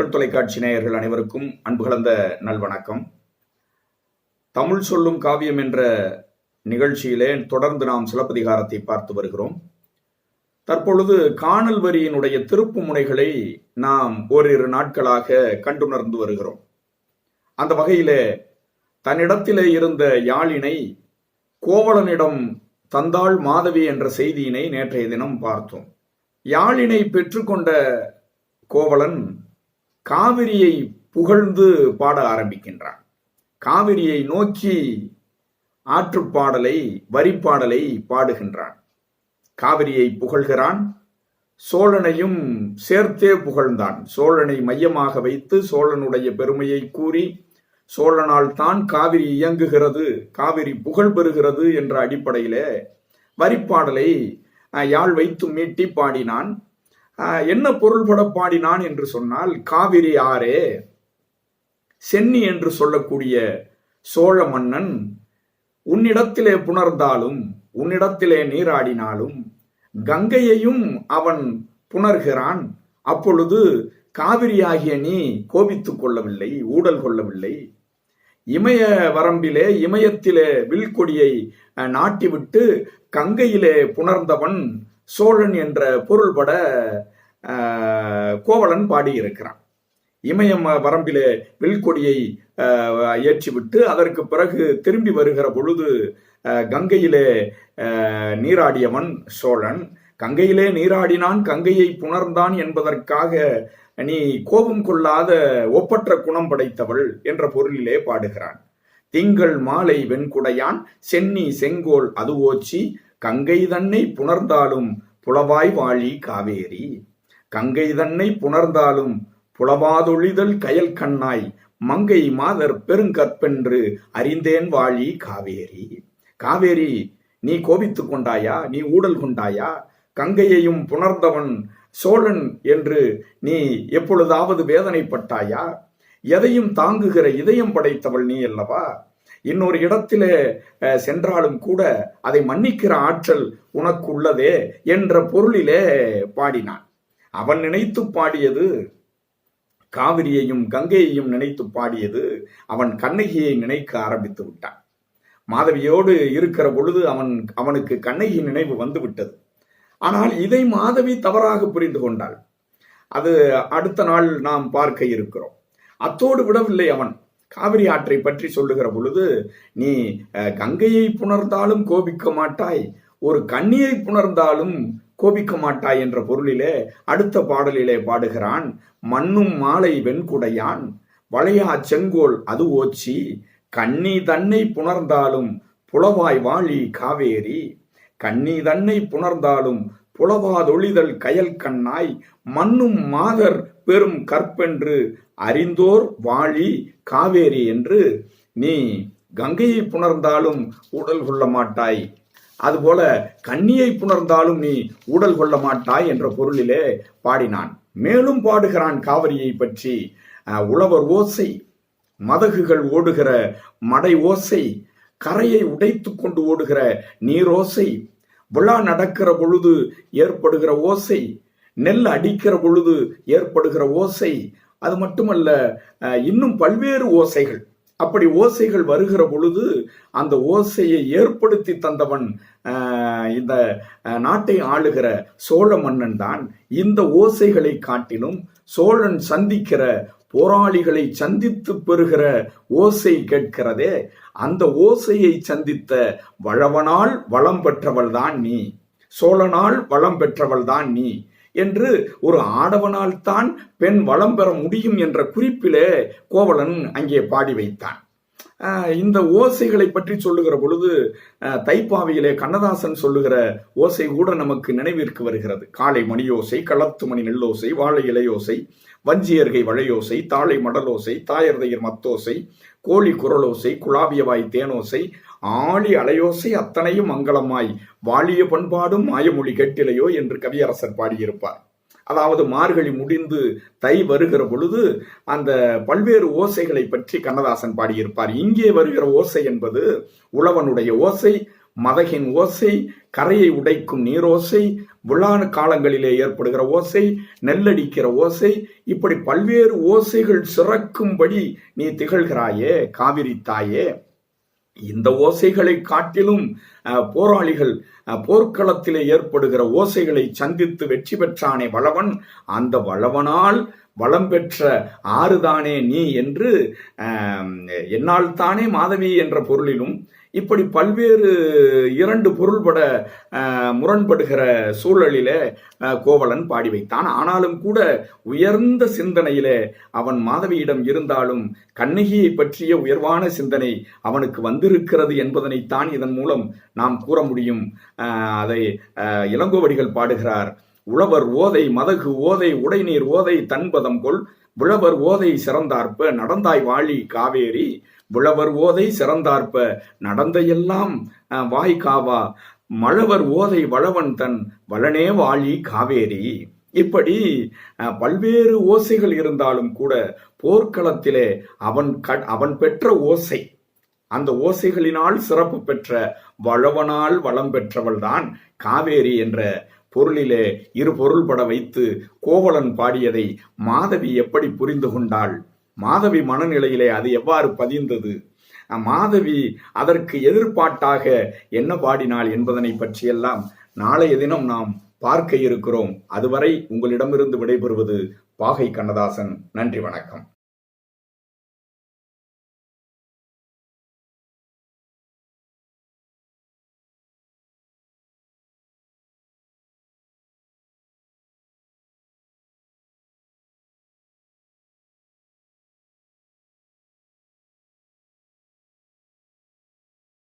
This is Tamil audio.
மக்கள் தொலைக்காட்சி நேயர்கள் அனைவருக்கும் அன்பு கலந்த நல்வணக்கம். தமிழ் சொல்லும் காவியம் என்ற நிகழ்ச்சியிலே தொடர்ந்து நாம் சிலப்பதிகாரத்தை பார்த்து வருகிறோம். தற்பொழுது காணல் வரியினுடைய திருப்பு முனைகளை நாம் ஓரிரு நாட்களாக கண்டுணர்ந்து வருகிறோம். அந்த வகையிலே தன்னிடத்திலே இருந்த யாழினை கோவலனிடம் தந்தாள் மாதவி என்ற செய்தியினை நேற்றைய தினம் பார்த்தோம். யாழினை பெற்றுக்கொண்ட கோவலன் காவிரியை புகழ்ந்து பாட ஆரம்பிக்கின்றான். காவிரியை நோக்கி ஆற்றுப்பாடலை வரிப்பாடலை பாடுகின்றான். காவிரியை புகழ்கிறான் சோழனையும் சேர்த்தே புகழ்ந்தான். சோழனை மையமாக வைத்து சோழனுடைய பெருமையை கூறி சோழனால் தான் காவிரி இயங்குகிறது காவிரி புகழ் பெறுகிறது என்ற அடிப்படையிலே வரிப்பாடலை யாழ் வைத்து மீட்டி பாடினான். என்ன பொருள்பட பாடினான் என்று சொன்னால் காவிரி ஆறே சென்னி என்று சொல்லக்கூடிய சோழ மன்னன் உன்னிடத்திலே புணர்ந்தாலும் உன்னிடத்திலே நீராடினாலும் கங்கையையும் அவன் புணர்கிறான். அப்பொழுது காவிரியாகிய நீ கோபித்துக் கொள்ளவில்லை ஊடல் கொள்ளவில்லை. இமய வரம்பிலே இமயத்திலே வில்கொடியை நாட்டிவிட்டு கங்கையிலே புணர்ந்தவன் சோழன் என்ற பொருள்பட கோவலன் பாடியிருக்கிறான். இமயம் வரம்பிலே வில்கொடியை ஏற்றிவிட்டு அதற்கு பிறகு திரும்பி வருகிற பொழுது கங்கையிலே நீராடியவன் சோழன். கங்கையிலே நீராடினான் கங்கையை புணர்ந்தான் என்பதற்காக நீ கோபம் கொள்ளாத ஒப்பற்ற குணம் படைத்தவள் என்ற பொருளிலே பாடுகிறான். திங்கள் மாலை வெண்குடையான் சென்னி செங்கோல் அது ஓச்சி கங்கை தன்னை புணர்ந்தாலும் புலவாய் வாழி காவேரி. கங்கை தன்னை புணர்ந்தாலும் புலவாதொழிதல் கயல் கண்ணாய் மங்கை மாதர் பெருங்கற்பென்று அறிந்தேன் வாழி காவேரி. காவேரி நீ கோபித்துக் கொண்டாயா? நீ ஊடல் கொண்டாயா? கங்கையையும் புணர்ந்தவன் சோழன் என்று நீ எப்பொழுதாவது வேதனைப்பட்டாயா? எதையும் தாங்குகிற இதயம் படைத்தவள் நீ அல்லவா? இன்னொரு இடத்திலே சென்றாலும் கூட அதை மன்னிக்கிற ஆற்றல் உனக்கு உள்ளதே என்ற பொருளிலே பாடினான். அவன் நினைத்து பாடியது காவிரியையும் கங்கையையும் நினைத்து பாடியது அவன் கண்ணகியை நினைக்க ஆரம்பித்து விட்டான். மாதவியோடு இருக்கிற பொழுது அவன் அவனுக்கு கண்ணகி நினைவு வந்து விட்டது. ஆனால் இதை மாதவி தவறாக புரிந்து கொண்டாள். அது அடுத்த நாள் நாம் பார்க்க இருக்கிறோம். அத்தோடு விடவில்லை அவன். காவிரி ஆற்றை பற்றி சொல்லுகிற பொழுது நீ கங்கையை புணர்ந்தாலும் கோபிக்க மாட்டாய். ஒரு கண்ணியை புணர்ந்தாலும் கோபிக்க மாட்டாய் என்ற பொருளிலே அடுத்த பாடலிலே பாடுகிறான் மண்ணும் மாலை வெண்குடையான். வளையா செங்கோல் அது ஓச்சி. கண்ணி தன்னை புணர்ந்தாலும் புலவாய் வாழி காவேரி. கண்ணி தன்னை புணர்ந்தாலும் புலவாதொழிதல் கயல் கண்ணாய். மண்ணும் மாதர் பெரும் கற்பென்று அறிந்தோர் வாழி காவேரி என்று நீ கங்கையை புணர்ந்தாலும் உடல் கொள்ள மாட்டாய். அதுபோல கண்ணியை புணர்ந்தாலும் நீ ஊடல் கொள்ள மாட்டாய் என்ற பொருளிலே பாடினான். மேலும் பாடுகிறான் காவிரியை பற்றி. உழவர் ஓசை மதகுகள் ஓடுகிற மடை ஓசை கரையை உடைத்து கொண்டு ஓடுகிற நீரோசை விழா நடக்கிற பொழுது ஏற்படுகிற ஓசை நெல் அடிக்கிற பொழுது ஏற்படுகிற ஓசை. அது மட்டுமல்ல இன்னும் பல்வேறு ஓசைகள். அப்படி ஓசைகள் வருகிற பொழுது அந்த ஓசையை ஏற்படுத்தி தந்தவன் இந்த நாட்டை ஆளுகிற சோழ மன்னன் தான். இந்த ஓசைகளை காட்டிலும் சோழன் சந்திக்கிற போராளிகளை சந்தித்து பெறுகிற ஓசை கேட்கிறதே அந்த ஓசையை சந்தித்த வளவனால் வளம் பெற்றவள் தான் நீ. சோழனால் வளம் பெற்றவள் தான் நீ. என்று ஒரு ஆடவனால் தான் பெண் வளம் பெற முடியும் என்ற குறிப்பிலே கோவலன் அங்கே பாடி வைத்தான். இந்த ஓசைகளை பற்றி சொல்லுகிற பொழுது தைப்பாவியிலே கண்ணதாசன் சொல்லுகிற ஓசை கூட நமக்கு நினைவிற்கு வருகிறது. காலை மணியோசை களத்து மணி நெல்லோசை வாழை இலையோசை வஞ்சியர்கை வளையோசை தாளை மடலோசை தாயர்தையர் மத்தோசை கோழி குரலோசை குழாவியவாய் தேனோசை ஆழி அலையோசை அத்தனையும் மங்களமாய். வாழிய பண்பாடும் மாயமொழி கேட்டிலையோ என்று கவியரசர் பாடியிருப்பார். அதாவது மார்கழி முடிந்து தை வருகிற பொழுது அந்த பல்வேறு ஓசைகளை பற்றி கண்ணதாசன் பாடியிருப்பார். இங்கே வருகிற ஓசை என்பது உழவனுடைய ஓசை மதகின் ஓசை கரையை உடைக்கும் நீரோசை விழா காலங்களிலே ஏற்படுகிற ஓசை நெல்லடிக்கிற ஓசை இப்படி பல்வேறு ஓசைகள் சிறக்கும்படி நீ திகழ்கிறாயே காவிரி தாயே இந்த ஓசைகளை காட்டிலும் அஹ், போராளிகள் அஹ், போர்க்களத்திலே ஏற்படுகிற ஓசைகளை சந்தித்து வெற்றி பெற்றானே வளவன். அந்த வளவனால் வளம் பெற்ற ஆறுதானே நீ என்று என்னால் தானே மாதவி என்ற பொருளிலும் இப்படி பல்வேறு இரண்டு பொருள்பட முரண்படுகிற சூழலிலே கோவலன் பாடி வைத்தான். ஆனாலும் கூட உயர்ந்த சிந்தனையிலே அவன் மாதவியிடம் இருந்தாலும் கண்ணகியை பற்றிய உயர்வான சிந்தனை அவனுக்கு வந்திருக்கிறது என்பதனைத்தான் இதன் மூலம் நாம் கூற முடியும். அதை இளங்கோவடிகள் பாடுகிறார். உழவர் ஓதை மதகு ஓதை உடைநீர் ஓதை தன்பதம் கொள். விழவர் ஓதை சிறந்தார்ப்ப நடந்தாய் வாழி காவேரி. விழவர் ஓதை சிறந்தார்ப்ப நடந்த எல்லாம் அஹ், வாய் காவா. மழவர் ஓதை வளவன் தன் வளனே வாழி காவேரி. இப்படி அஹ், பல்வேறு ஓசைகள் இருந்தாலும் கூட போர்க்களத்திலே அவன் க- அவன் பெற்ற ஓசை. அந்த ஓசைகளினால் சிறப்பு பெற்ற வளவனால் வளம் பெற்றவள்தான் காவேரி என்ற பொருளிலே இரு பொருள்பட வைத்து கோவலன் பாடியதை மாதவி எப்படி புரிந்து கொண்டாள்? மாதவி மனநிலையிலே அது எவ்வாறு பதிந்தது? மாதவி அதற்கு எதிர்பாட்டாக என்ன பாடினாள் என்பதனை பற்றியெல்லாம் நாளைய தினம் நாம் பார்க்க இருக்கிறோம். அதுவரை உங்களிடமிருந்து விடைபெறுவது பாகை கண்ணதாசன். நன்றி வணக்கம்.